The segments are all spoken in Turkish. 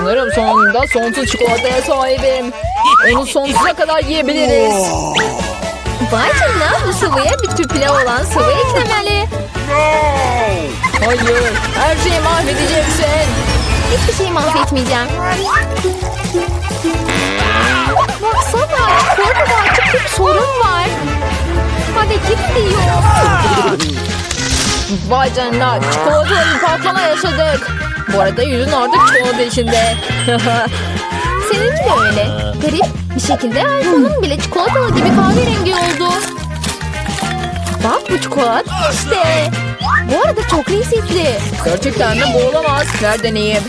Sanırım sonunda sonsuz çikolataya sahibim. Onu sonsuza kadar yiyebiliriz. Vay canına bu sıvıya bir tür pilav olan sıvı eklemeli. Hayır, her şeyi mahvedeceksin. Hiçbir şeyi mahvetmeyeceğim. Baksana çikolatada açık bir sorun var. Hareket ediyor. Vay canına, çikolatalı patlama yaşadık. Bu arada yüzün artık çikolata içinde. Seninki de öyle. Garip bir şekilde iPhone'un bile çikolatalı gibi kahverengi oldu. Bak bu çikolata işte. Bu arada çok lezzetli. Gerçekten de bu olamaz. Ver deneyeyim.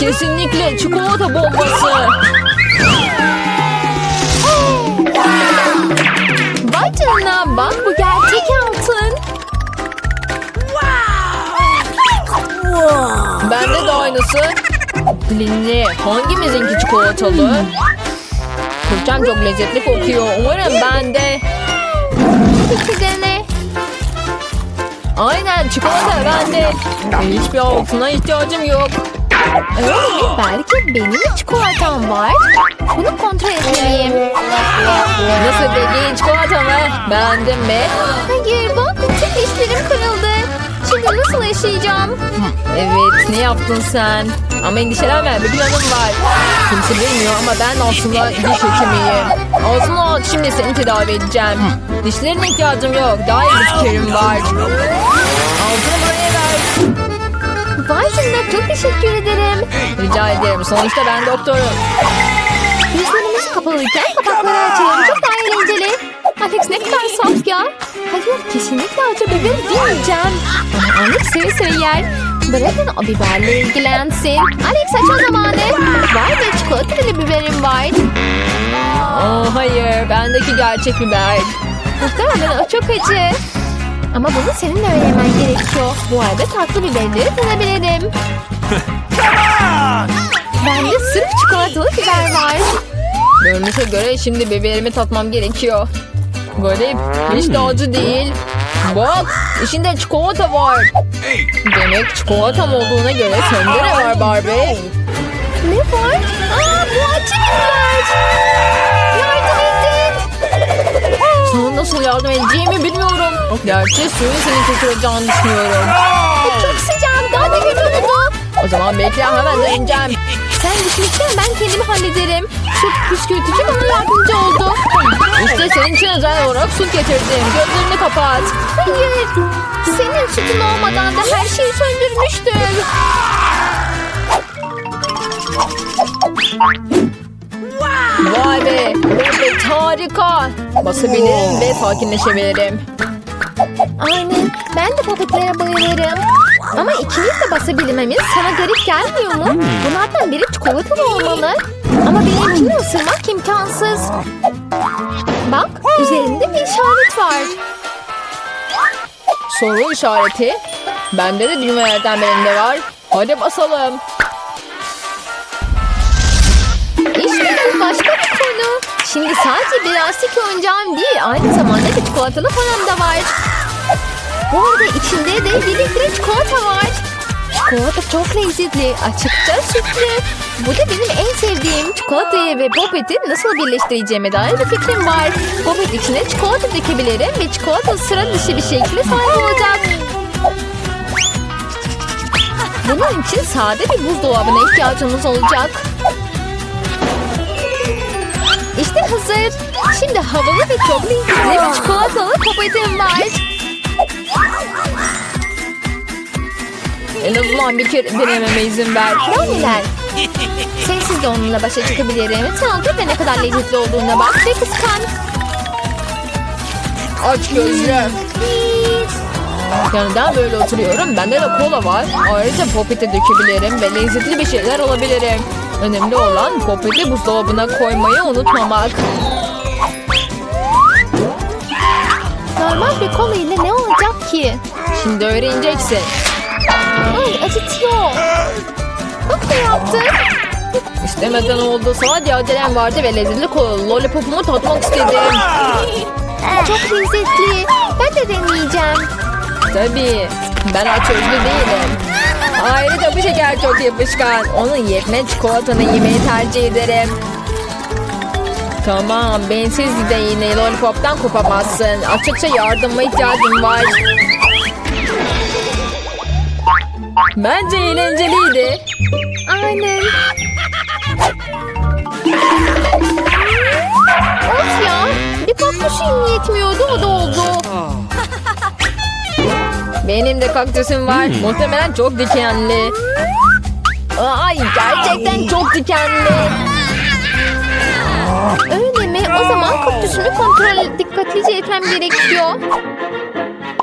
Kesinlikle çikolata bombası. Linli, hangimizinki çikolatalı? Fırçam çok lezzetli kokuyor. Umarım bende. Peki dene. Aynen çikolata bende. Hiçbir altına ihtiyacım yok. Öyle? Belki benim de çikolatam var. Bunu kontrol etmeliyim. Nasıl peki çikolata mı? Beğendin mi? Hayır bak tüm dişlerim kırıldı. Şimdi nasıl yaşayacağım? Evet ne yaptın sen? Ama endişelenme bir planım var. Kimse bilmiyor ama ben aslında diş hekimiyim. Aslında şimdi seni tedavi edeceğim. Dişlerine ihtiyacım yok. Daha iyi bir fikrim var. Altını buraya ver. Vay canına çok teşekkür ederim. Rica ederim. Sonuçta ben doktorum. Gözlerimiz kapalıyken kapakları açalım. Çok daha eğlenceli. Alex ne kadar saf ya. Hayır kesinlikle acı biber demeyeceğim. Ama Alex seve seve yer. Bırakın o biberle ilgilensin. Alex açma zamanı. Vay be çikolatalı biberim var. Oh hayır. Bendeki gerçek biber. Muhtemelen o çok acı. Ama bunu senin öğrenmen gerekiyor. Bu arada tatlı biberleri tadabilirim. Bende sırf çikolatalı biber var. Görünüşe göre şimdi biberimi tatmam gerekiyor. Garip. Hiç de acı değil. Bak içinde çikolata var. Demek çikolatam olduğuna göre sende ne var Barbie? Ne var? Aa bu biber. Yardım edin. Sana nasıl yardım edeceğimi bilmiyorum. Gerçi suyun seni kurtaracağını düşünüyorum. Çok sıcak. Daha da kötü oldu. O zaman bekle hemen döneceğim. Sen düşünürken ben kendimi hallederim. Süt püskürtücü bana yardımcı oldu. İşte senin için özel olarak su getirdim. Gözlerini kapat. Hayır. Senin sütün olmadan da her şeyi söndürmüştüm. Vay be. Evet harika. Basabilirim ve sakinleşebilirim. Aynen. Ben de papetlere bayılırım. Ama ikimiz de basabilmemiz sana garip gelmiyor mu? Bunlardan biri çikolatalı olmalı. Ama benimkini ısırmak imkansız. Bak üzerinde bir işaret var. Soru işareti. Bende de düğmelerden birinde var. Hadi basalım. İşte bu başka bir konu. Şimdi sadece bir lastik oyuncağım değil, aynı zamanda bir çikolatalı falan da var. Bu arada içinde de bir litre çikolata var. Çikolata çok lezzetli, açıkça sütlü. Bu da benim en sevdiğim çikolatayı ve popeti nasıl birleştireceğime dair bir fikrim var. Popet içine çikolata dökebilirim ve çikolata sıra dışı bir şekilde sahip olacak. Bunun için sade bir buzdolabına ihtiyacımız olacak. İşte hazır. Şimdi havalı ve çok lezzetli bir çikolatalı popetim var. En azından bir kere denememe izin ver. Brownie'ler. Sensiz de onunla başa çıkabilirim. Sen otur ve ne kadar lezzetli olduğuna bak ve kıskan. Aç gözlü. Yanından böyle oturuyorum. Bende de kola var. Ayrıca popete dökebilirim ve lezzetli bir şeyler alabilirim. Önemli olan popeti buzdolabına koymayı unutmamak. Normal bir kola ile ne olacak ki? Şimdi öğreneceksin. Ay acıtıyor. Ne yaptın? İstemeden oldu. Sadece acelem vardı ve lezzetli lollipopumu tatmak istedim. Çok lezzetli. Ben de deneyeceğim. Tabii. Ben aç özlü değilim. Ayrıca bu şeker çok yapışkan. Onun yerine çikolatanı yemeyi tercih ederim. Tamam, bensiz de yine lollipoptan kopamazsın. Açıkça yardıma ihtiyacım var. Bence eğlenceliydi. Aynen. Of ya. Bir kaktüsüm yetmiyordu o da oldu. Benim de kaktüsüm var. Muhtemelen çok dikenli. Ay gerçekten çok dikenli. Öyle mi? O zaman kaktüsümü kontrol dikkatlice etmem gerekiyor.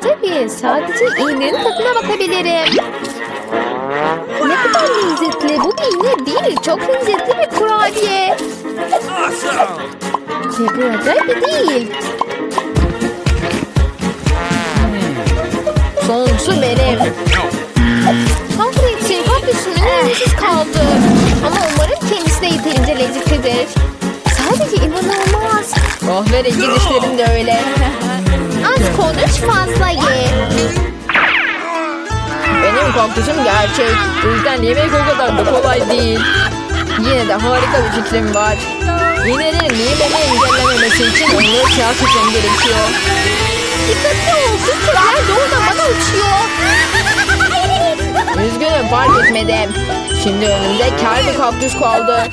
Tabii sadece iğnenin tadına bakabilirim. İğne değil. Çok lezzetli bir kurabiye. Ve burada bir değil. Sonuncusu benim. Kahretsin kaktüsümün lezzetsiz kaldı. Ama umarım kendisi de yeterince lezzetlidir. Sadece inanılmaz. Kahverengi dişlerim de öyle. Az konuş fazla ye. Benim kaktüsüm gerçek. Bu yüzden yemek o kadar da kolay değil. Yine de harika bir fikrim var. İğnelerin yememi engellememesi için onları siyah tutmam gerekiyor. Dikkatli ol. Kırklar doğrudan bana uçuyor. Üzgünüm fark etmedim. Şimdi önümde kel bir kaktüs kaldı.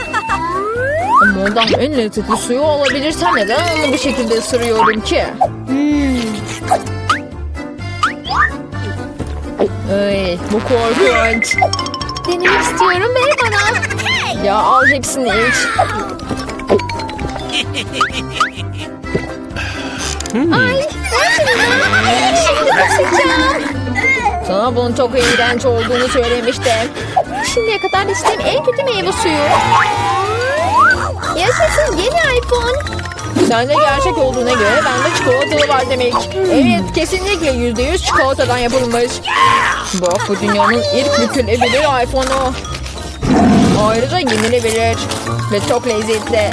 Ama ondan en lezzetli suyu alabilirsem neden onu bu şekilde ısırıyorum ki? Ay, bu korkunç. Denemek istiyorum. Ver bana. Ya al hepsini iç. Ay. Ver şunu. Şimdi kusacağım. Sana bunun çok iğrenç olduğunu söylemiştim. Şimdiye kadar içtiğim en kötü meyve suyu. Yaşasın yeni iPhone. Sende gerçek olduğuna göre bende çikolatalı var demek. Evet kesinlikle yüzde yüz çikolatadan yapılmış. Bak bu dünyanın ilk bükülebilir iPhone'u. Ayrıca yenilebilir ve çok lezzetli.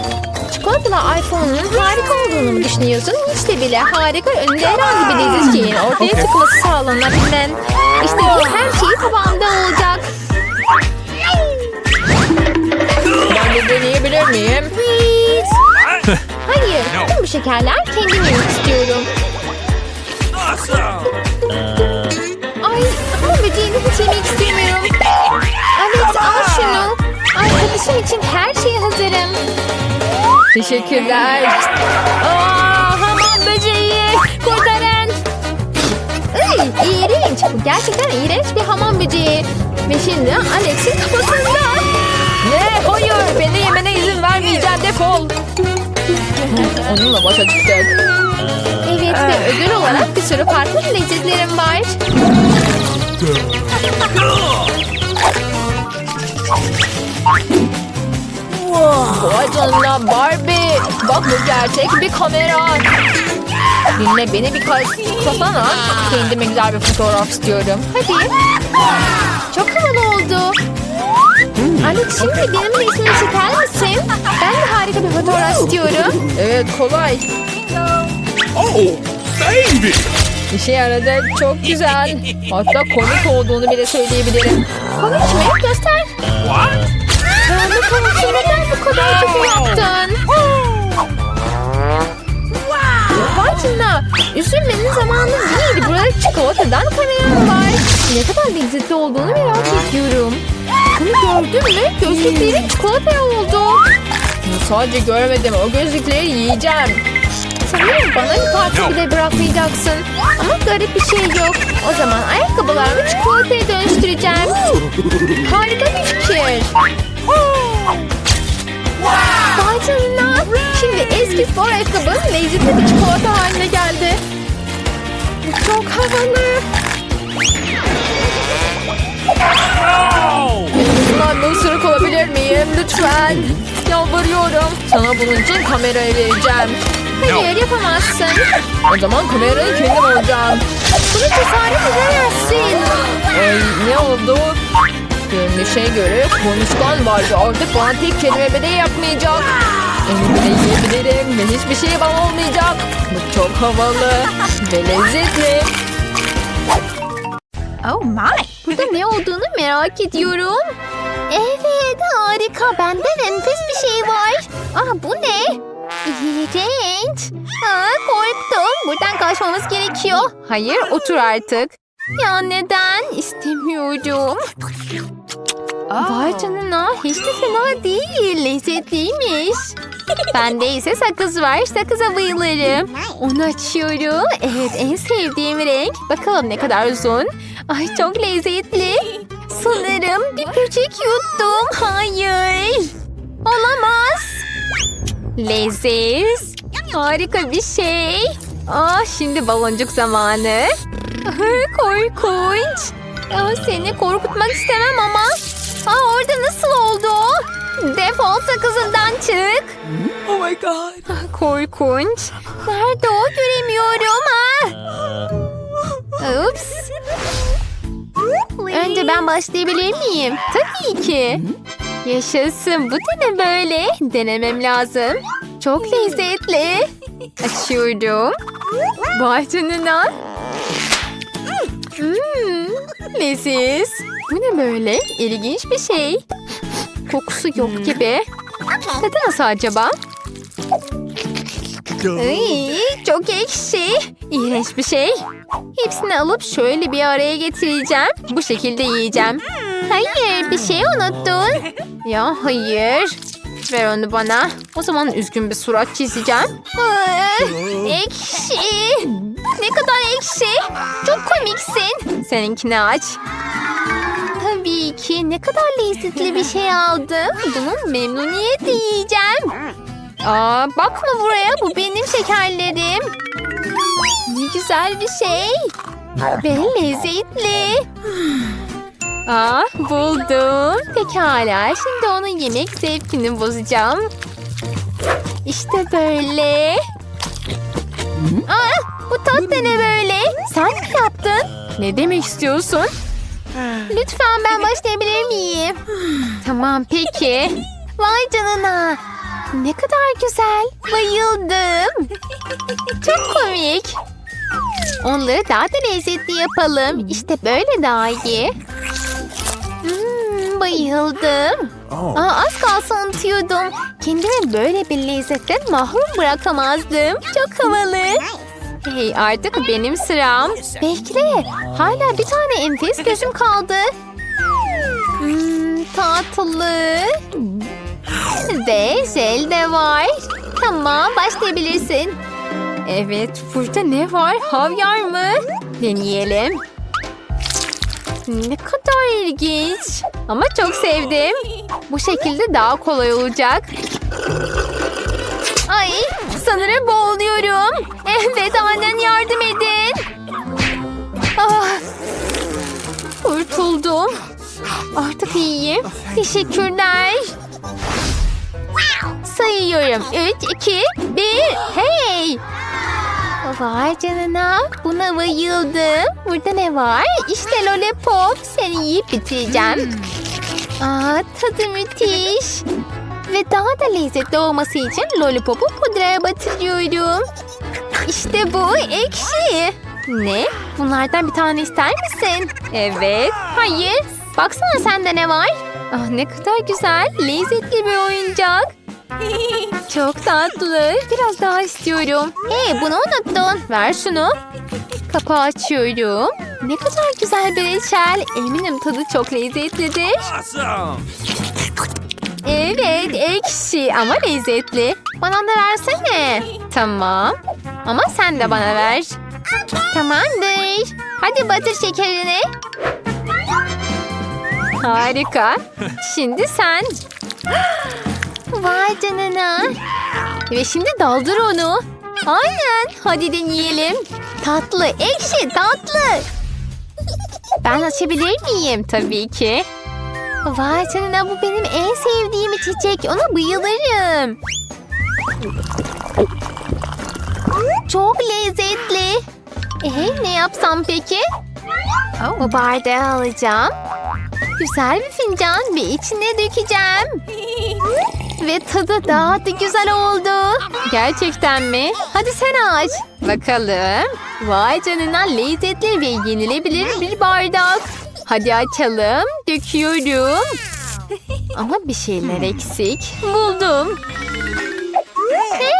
Çikolatalı iPhone'un harika olduğunu mu düşünüyorsun? Hiç de bile harika önünde herhangi bir leziz şeyin ortaya çıkması sağlanabilen. İstediğin her şey tabağında olacak. Ben de deneyebilir miyim? Tüm bu şekerler kendim yemek istiyorum. Ay, ama böceğini hiç yemek istemiyorum. Alex al şunu. Arkadaşım için her şeye hazırım. Teşekkürler. Aa, hamam böceği. Kurtarın. Ay, iğrenç. Bu gerçekten iğrenç bir hamam böceği. Ve şimdi Alex'in kafasında. Ne? Hayır. Beni yemene izin vermeyeceğim. Defol. Onunla başa çıktık. Evet ve ödül olarak bir sürü farklı lezzetlerim var. Vay canına Barbie. Bak bu gerçek bir kamera. Dinle beni bir kasana. Kendime güzel bir fotoğraf istiyorum. Hadi. Çok havalı oldu. Alex şimdi benim resmimi çeker misin? Ben de harika bir fotoğraf istiyorum. Evet kolay. Oh, baby! İşe yaradı. Çok güzel. Hatta komik olduğunu bile söyleyebilirim. Komik mi? Göster. What? Karanlık konusu neden bu kadar kötü yaptın? Canına. Üzülmenin zamanı değil. Burada çikolatadan kanayan var. Ne kadar lezzetli olduğunu merak ediyorum. Gördün mü? Gözlüklerin çikolataya oldu. Sadece görmedim. O gözlükleri yiyeceğim. Sanırım bana bir parça bile bırakmayacaksın. Ama garip bir şey yok. O zaman ayakkabılarımı çikolataya dönüştüreceğim. Harika bir fikir. Vay canına. Şimdi eski spor ayakkabım lezzetli bir çikolata haline geldi. Bu çok havalı. Bundan bir ısırık alabilir miyim? Lütfen. Yalvarıyorum. Sana bunun için kamerayı vereceğim. Hayır yapamazsın. O zaman kamerayı kendim alacağım. Bunu cesaret edemezsin. Ay ne oldu? Görünüşe göre konuşkan vardı. Artık bana tek kelime bile yapmayacak. Elimle yiyebilirim ve hiçbir şey bana olmayacak. Bu çok havalı ve lezzetli. Oh my, Burada ne olduğunu merak ediyorum. Evet harika. Bende enfes bir şey var. Ah bu ne? İğrenç. Aa, korktum. Buradan kaçmamız gerekiyor. Hayır otur artık. Ya neden? İstemiyorum. Vay canına hiç de fena değil. Lezzetliymiş. Bende ise sakız var. Sakıza bayılırım. Onu açıyorum. Evet en sevdiğim renk. Bakalım ne kadar uzun. Ay çok lezzetli. Sanırım bir böcek yuttum. Hayır. Olamaz. Leziz. Harika bir şey. Ah şimdi baloncuk zamanı. Korkunç. Ah, seni korkutmak istemem ama. Aa, orada nasıl oldu? Defol sakızından çık. Oh my god. Ah, Korkunç. Nerede o göremiyorum. Ah. Ups. Önce ben başlayabilir miyim? Tabii ki. Yaşasın. Bu da ne böyle? Denemem lazım. Çok lezzetli. Açıyorum. Vay canına. Hmm, leziz. Bu ne böyle? İlginç bir şey. Kokusu yok gibi. Tadı nasıl acaba? Ay, çok ekşi. İğrenç bir şey. Hepsini alıp şöyle bir araya getireceğim. Bu şekilde yiyeceğim. Hayır bir şey unuttun. Ya hayır. Ver onu bana. O zaman üzgün bir surat çizeceğim. Ekşi. Ne kadar ekşi. Çok komiksin. Seninkini aç. Tabii ki ne kadar lezzetli bir şey aldım. Bunu memnuniyetle yiyeceğim. Aa, bakma buraya bu benim şekerlerim. Ne güzel bir şey. Ve lezzetli. Aa, buldum. Pekala şimdi onun yemek zevkini bozacağım. İşte böyle. Aa, bu tat da ne böyle? Sen mi yaptın? Ne demek istiyorsun? Lütfen ben başlayabilir miyim? tamam peki. Vay canına. Ne kadar güzel. Bayıldım. Çok komik. Onları daha da lezzetli yapalım. İşte böyle daha iyi. Hmm, bayıldım. Aa, az kalsın unutuyordum. Kendimi böyle bir lezzetten mahrum bırakamazdım. Çok havalı. Hey artık benim sıram. Bekle. Hala bir tane enfes gözüm kaldı. Hmm, tatlı. Ve jel de var. Tamam başlayabilirsin. Evet burada ne var? Havyar mı? Deneyelim. Ne kadar ilginç. Ama çok sevdim. Bu şekilde daha kolay olacak. Ay sanırım boğuluyorum. Evet annen yardım edin. Ah, kurtuldum. Artık iyiyim. Teşekkürler. Sayıyorum. Üç, iki, bir. Hey! Vay canına. Buna bayıldım. Burada ne var? İşte lollipop. Seni yiyip bitireceğim. Aa, tadı müthiş. Ve daha da lezzetli olması için lollipopu pudraya batırıyorum. İşte bu ekşi. Ne? Bunlardan bir tane ister misin? Evet. Hayır. Baksana sende ne var? Ah ne kadar güzel. Lezzetli bir oyuncak. Çok tatlı. Biraz daha istiyorum. Hey bunu unuttun. Ver şunu. Kapağı açıyorum. Ne kadar güzel bir reçel. Eminim tadı çok lezzetlidir. Evet ekşi ama lezzetli. Bana da versene. Tamam. Ama sen de bana ver. Tamamdır. Hadi batır şekerini. Harika. Şimdi sen. Vay canına. Ve şimdi daldır onu. Aynen. Hadi deneyelim. Tatlı, ekşi, tatlı. Ben açabilir miyim? Tabii ki. Vay canına bu benim en sevdiğim içecek. Ona bayılırım. Çok lezzetli. Ee, ne yapsam peki? Bu bardağı alacağım. Güzel bir fincan ve içine dökeceğim. Ve tadı daha da güzel oldu. Gerçekten mi? Hadi sen aç. Bakalım. Vay canına lezzetli ve yenilebilir bir bardak. Hadi açalım. Döküyorum. Ama bir şeyler eksik. Buldum.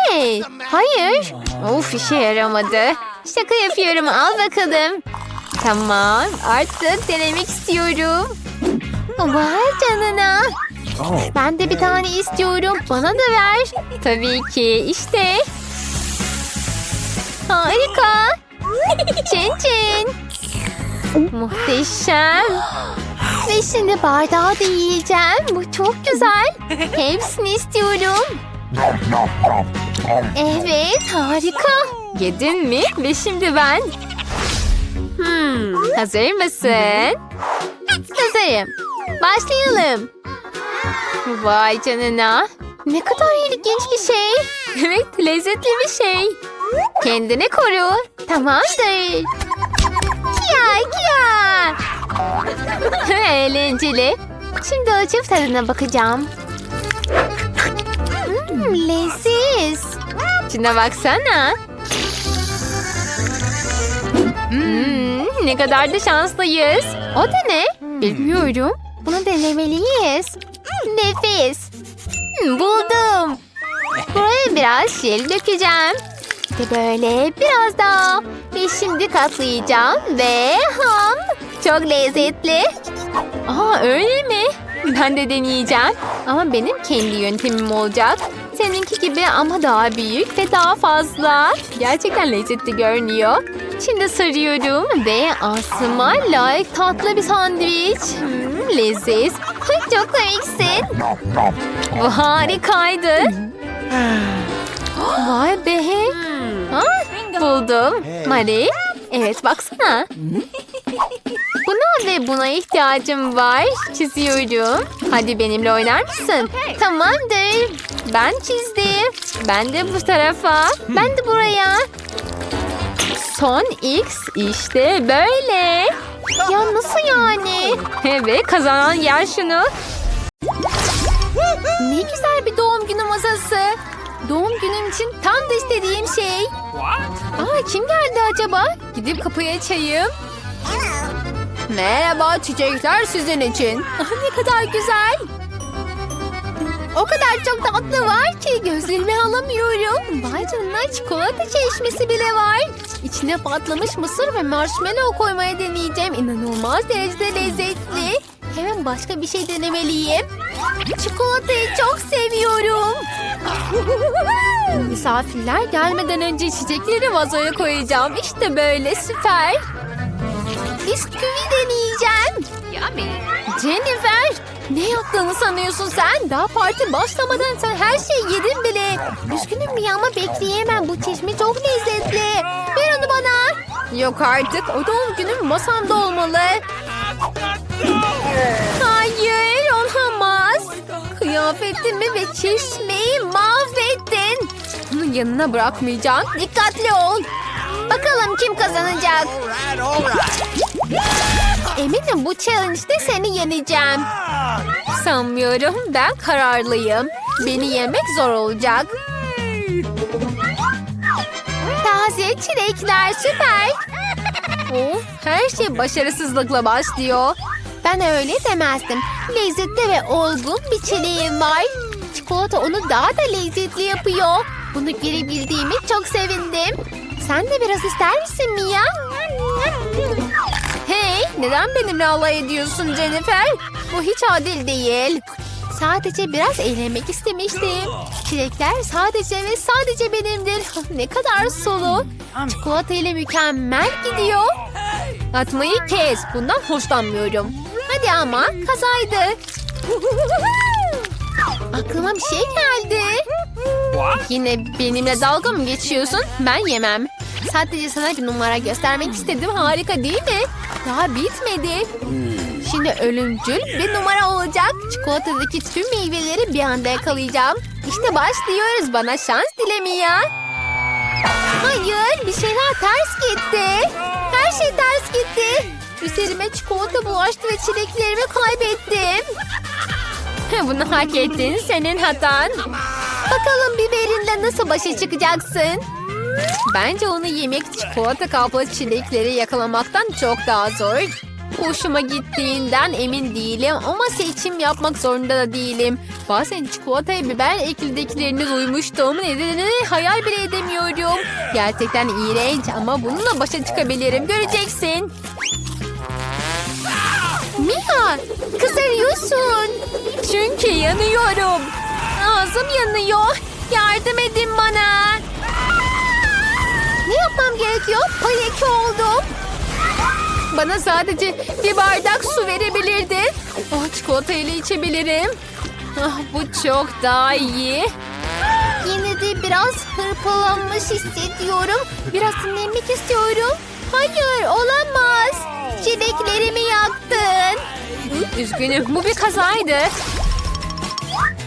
Hey, hayır. Of işe yaramadı. Şaka yapıyorum al bakalım. Tamam artık denemek istiyorum. Vay canına. Ben de bir tane istiyorum. Bana da ver. Tabii ki işte. Harika. Çin çin. Muhteşem. Ve şimdi bardağı da yiyeceğim. Bu çok güzel. Hepsini istiyorum. Evet harika. Yedin mi? Ve şimdi ben. Hmm, hazır mısın? Hazırım. Başlayalım. Vay canına. Ne kadar ilginç bir şey. Evet lezzetli bir şey. Kendini koru. Tamamdır. Kia kia. Eğlenceli. Şimdi açıp tadına bakacağım. Hmm, leziz. Şuna baksana. Hmm, ne kadar da şanslıyız. O da ne? Bilmiyorum. Bunu denemeliyiz. Nefis. Hmm, buldum. Buraya biraz jel dökeceğim. Ve böyle biraz daha. Ve şimdi katlayacağım ve ham. Çok lezzetli. Aa öyle mi? Ben de deneyeceğim. Ama benim kendi yöntemim olacak. Seninki gibi ama daha büyük ve daha fazla. Gerçekten lezzetli görünüyor. Şimdi sarıyorum ve aslıma layık tatlı bir sandviç. Hmm, leziz. Çok komiksin. Bu harikaydı. Vay be. Ha, buldum. Mari. Evet baksana. Buna ve buna ihtiyacım var. Çiziyorum. Hadi benimle oynar mısın? Tamamdır. Ben çizdim. Ben de bu tarafa. Ben de buraya. Son X işte böyle. Ya nasıl yani? Evet kazanan yer şunu. Ne güzel bir doğum günü masası. Doğum günüm için tam da istediğim şey. Aa, kim geldi acaba? Gidip kapıyı açayım. Merhaba çiçekler sizin için. Ah, ne kadar güzel. O kadar çok tatlı var ki gözlerimi alamıyorum. Vay canına çikolata çeşmesi bile var. İçine patlamış mısır ve marshmallow koymaya deneyeceğim. İnanılmaz derecede lezzetli. Hemen başka bir şey denemeliyim. Çikolatayı çok seviyorum. Misafirler gelmeden önce çiçekleri vazoya koyacağım. İşte böyle süper. Bisküvi deneyeceğim. Jennifer, ne yaptığını sanıyorsun sen? Daha parti başlamadan sen her şeyi yedin bile. Üzgünüm ya ama bekleyemem. Bu çeşme çok lezzetli. Ver onu bana. Yok artık. O doğum günüm masamda olmalı. Hayır, olamaz. Kıyafetimi ve çeşmeyi mahvettin. Bunu yanına bırakmayacağım. Dikkatli ol. Bakalım kim kazanacak. Eminim bu challenge'de seni yeneceğim. Sanmıyorum. Ben kararlıyım. Beni yemek zor olacak. Taze çilekler süper. Of, her şey başarısızlıkla başlıyor. Ben öyle demezdim. Lezzetli ve olgun bir çileğim var. Çikolata onu daha da lezzetli yapıyor. Bunu görebildiğimi çok sevindim. Sen de biraz ister misin Mia? Neden benimle alay ediyorsun Jennifer? Bu hiç adil değil. Sadece biraz eğlenmek istemiştim. Çilekler sadece ve sadece benimdir. ne kadar sulu. Çikolata ile mükemmel gidiyor. Atmayı kes. Bundan hoşlanmıyorum. Hadi ama kazaydı. Aklıma bir şey geldi. Yine benimle dalga mı geçiyorsun? Ben yemem. Sadece sana bir numara göstermek istedim. Harika değil mi? Daha bitmedi. Şimdi ölümcül bir numara olacak. Çikolatadaki tüm meyveleri bir anda yakalayacağım. İşte başlıyoruz. Bana şans dilemi ya. Hayır bir şeyler ters gitti. Her şey ters gitti. Üzerime çikolata bulaştı ve çileklerimi kaybettim. Bunu hak ettin. Senin hatan. Bakalım biberinle nasıl başa çıkacaksın? Bence onu yemek çikolata kaplı çilekleri yakalamaktan çok daha zor. hoşuma gittiğinden emin değilim ama seçim yapmak zorunda da değilim. Bazen çikolataya biber eklediiklerini duymuştum. Nedenini hayal bile edemiyorum. Gerçekten iğrenç ama bununla başa çıkabilirim. Göreceksin. Mia kızarıyorsun. Çünkü yanıyorum. Ağzım yanıyor. Yardım edin bana. Ne yapmam gerekiyor? Panik oldum. Bana sadece bir bardak su verebilirdin. Oh, çikolata ile içebilirim. Ah, bu çok daha iyi. Yine de biraz hırpalanmış hissediyorum. Biraz dinlenmek istiyorum. Hayır olamaz. Çileklerimi yaktın. Üzgünüm bu bir kazaydı.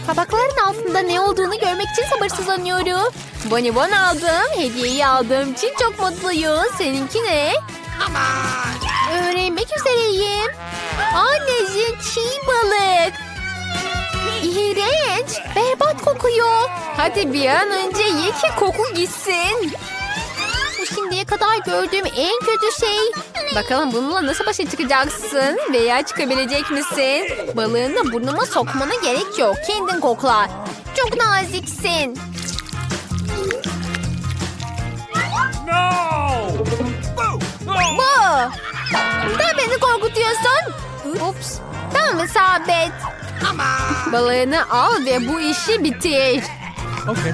Tabakların altında ne olduğunu görmek için sabırsızlanıyorum. Bonibon aldım. Hediyeyi aldığım için çok mutluyum. Seninki ne? Öğrenmek üzereyim. Anneciğim çiğ balık. İğrenç. Berbat kokuyor. Hadi bir an önce ye ki koku gitsin. Kadar gördüğüm en kötü şey. Bakalım bununla nasıl başa çıkacaksın veya çıkabilecek misin? Balığını burnuma sokmana gerek yok. Kendin kokla. Çok naziksin. No! Bu. Neden beni korkutuyorsun? Ups. Tamam isabet. Balığını al ve bu işi bitir. Okay.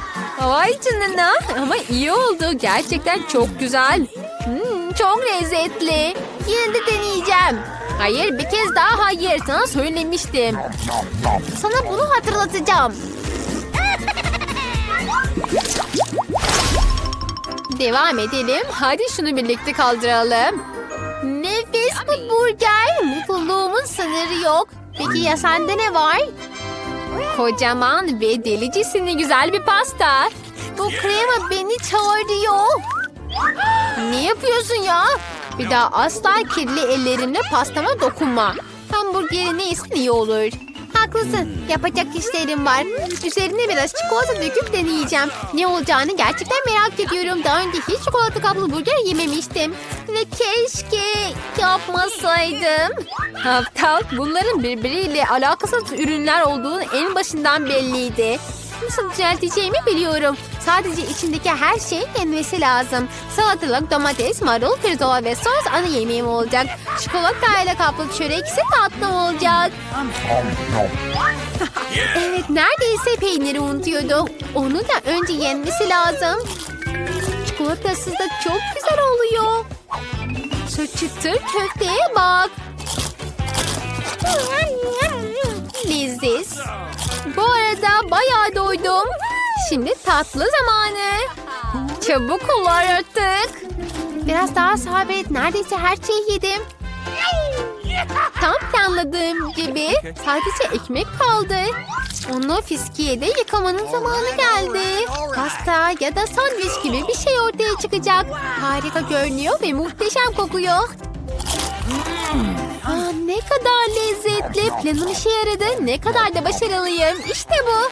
Vay canına ama iyi oldu. Gerçekten çok güzel. Hmm, çok lezzetli. Yine de deneyeceğim. Hayır bir kez daha hayır. Sana söylemiştim. Sana bunu hatırlatacağım. Devam edelim. Hadi şunu birlikte kaldıralım. Nefis bu burger. Mutluluğumun sınırı yok. Peki ya sende ne var? Kocaman ve delicesine güzel bir pasta. Bu krema beni çağırıyor. Ne yapıyorsun ya? Bir daha asla kirli ellerimle pastama dokunma. Hamburgeri neyse iyi olur. Haklısın. Yapacak işlerim var. Üzerine biraz çikolata döküp deneyeceğim. Ne olacağını gerçekten merak ediyorum. Daha önce hiç çikolata kaplı burger yememiştim. Ve keşke yapmasaydım. Aptal bunların birbiriyle alakasız ürünler olduğunu en başından belliydi. Nasıl düzelteceğimi biliyorum. Sadece içindeki her şeyin yenmesi lazım. Salatalık, domates, marul, pirzola ve sos ana yemeğim olacak. Çikolata ile kaplı çörek ise tatlım olacak. Evet neredeyse peyniri unutuyordum. Onu da önce yenmesi lazım. Çikolatasız da çok güzel oluyor. Şu çıtır köfteye bak. Leziz. Bu arada bayağı doydum. Şimdi tatlı zamanı. Çabuk ol artık. Biraz daha sabret. Neredeyse her şeyi yedim. Tam planladığım gibi sadece ekmek kaldı. Onu fiskiyede yıkamanın zamanı geldi. Pasta ya da sandviç gibi bir şey ortaya çıkacak. Harika görünüyor ve muhteşem kokuyor. Aa, ne kadar lezzetli. Planım işe yaradı. Ne kadar da başarılıyım. İşte bu.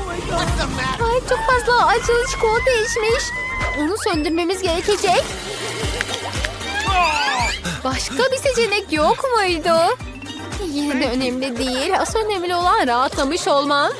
Ay çok fazla acılı çikolata içmiş. Onu söndürmemiz gerekecek. Başka bir seçenek yok muydu? Yine de önemli değil. Asıl önemli olan rahatlamış olmam.